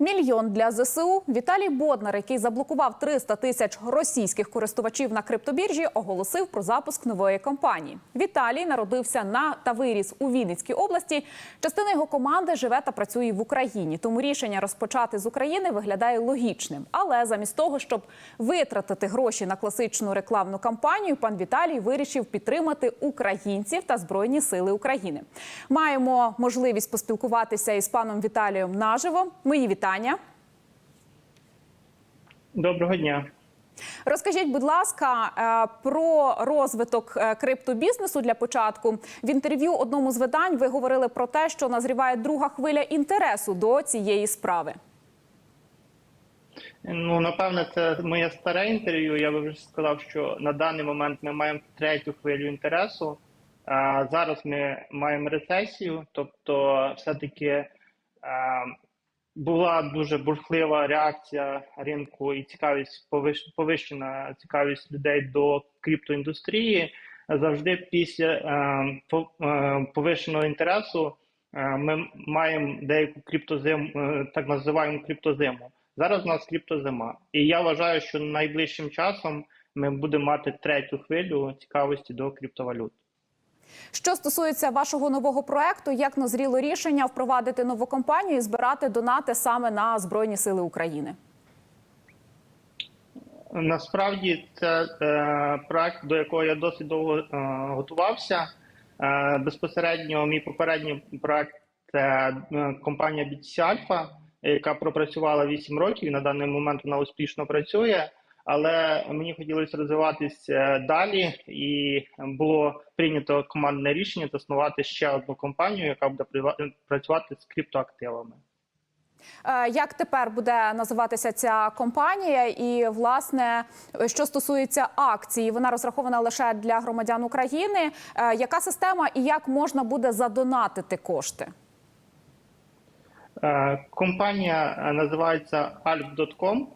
Мільйон для ЗСУ Віталій Боднар, який заблокував 300 тисяч російських користувачів на криптобіржі, оголосив про запуск нової компанії. Віталій народився на та виріс у Вінницькій області. Частина його команди живе та працює в Україні. Тому рішення розпочати з України виглядає логічним. Але замість того, щоб витратити гроші на класичну рекламну кампанію, пан Віталій вирішив підтримати українців та збройні сили України. Маємо можливість поспілкуватися із паном Віталієм наживо. Мої вітання. Доброго дня. Розкажіть, будь ласка, е, про розвиток е, криптобізнесу для початку. В інтерв'ю одному з видань ви говорили про те, що назріває друга хвиля інтересу до цієї справи. Ну напевне, це моє старе інтерв'ю. Я би вже сказав, що на даний момент ми маємо третю хвилю інтересу. А зараз ми маємо рецесію, тобто, все-таки а, була дуже бурхлива реакція ринку і цікавість повищена цікавість людей до криптоіндустрії. Завжди після е, е, повищеного інтересу е, ми маємо деяку криптозиму, так називаємо криптозиму. Зараз у нас криптозима, і я вважаю, що найближчим часом ми будемо мати третю хвилю цікавості до криптовалют. Що стосується вашого нового проекту, як назріло рішення впровадити нову компанію і збирати донати саме на збройні сили України? Насправді це е, проект, до якого я досить довго е, готувався. Е, безпосередньо мій попередній проект це е, компанія BTC Alpha, яка пропрацювала 8 років. і На даний момент вона успішно працює. Але мені хотілося розвиватися далі, і було прийнято командне рішення заснувати ще одну компанію, яка буде працювати з криптоактивами. Е, Як тепер буде називатися ця компанія? І власне, що стосується акції, вона розрахована лише для громадян України. Е, Яка система і як можна буде задонатити кошти? Е, Компанія називається Alp.com.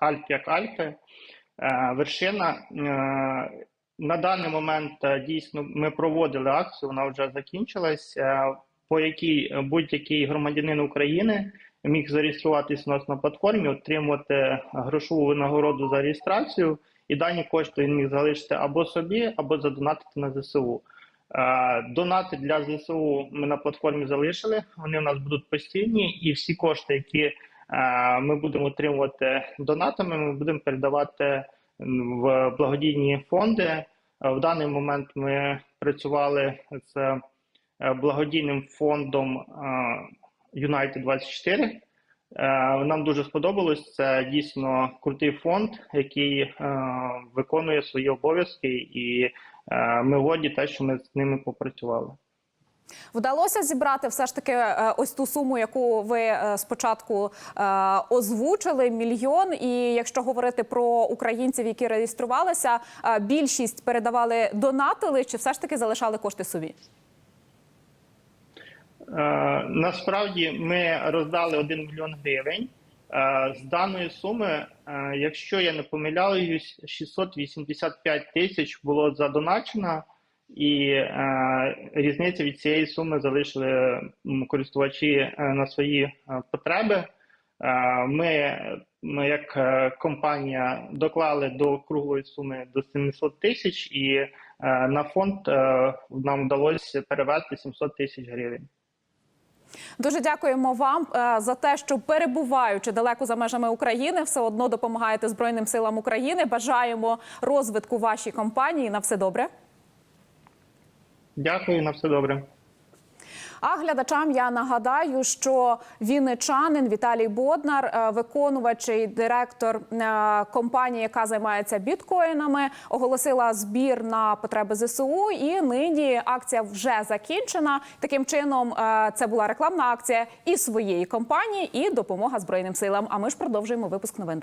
Альп як Альпи. Е, Вершина. Е, На даний момент е, дійсно ми проводили акцію, вона вже закінчилась, по якій будь-який громадянин України міг зареєструватися у нас на платформі, отримати грошову винагороду за реєстрацію, і дані кошти він міг залишити або собі, або задонатити на ЗСУ. Донати для ЗСУ ми на платформі залишили. Вони у нас будуть постійні, і всі кошти, які ми будемо отримувати донатами, ми будемо передавати в благодійні фонди. В даний момент ми працювали з е, благодійним фондом е, United 24. Е, Нам дуже сподобалось. Це дійсно крутий фонд, який виконує свої обов'язки, і ми воді те, що ми з ними попрацювали. Вдалося зібрати все ж таки е, ось ту суму, яку ви е, спочатку е, озвучили мільйон. І якщо говорити про українців, які реєструвалися, більшість передавали донатили, чи все ж таки залишали кошти собі? Насправді ми роздали 1 мільйон гривень. З даної суми, якщо я не помиляюсь, 685 тисяч було задоначено, і е, різниця від цієї суми залишили користувачі е, на свої е, потреби. Ми, ми як компанія доклали до круглої суми до 700 тисяч, і на фонд нам вдалося перевести 700 тисяч гривень. Дуже дякуємо вам за те, що перебуваючи далеко за межами України, все одно допомагаєте Збройним силам України. Бажаємо розвитку вашій компанії. На все добре. Дякую, на все добре. А глядачам я нагадаю, що вінничанин Віталій Боднар, е, виконувач і директор е, компанії, яка займається біткоїнами, оголосила збір на потреби ЗСУ. І нині акція вже закінчена. Таким чином, е, це була рекламна акція і своєї компанії, і допомога Збройним силам. А ми ж продовжуємо випуск новин.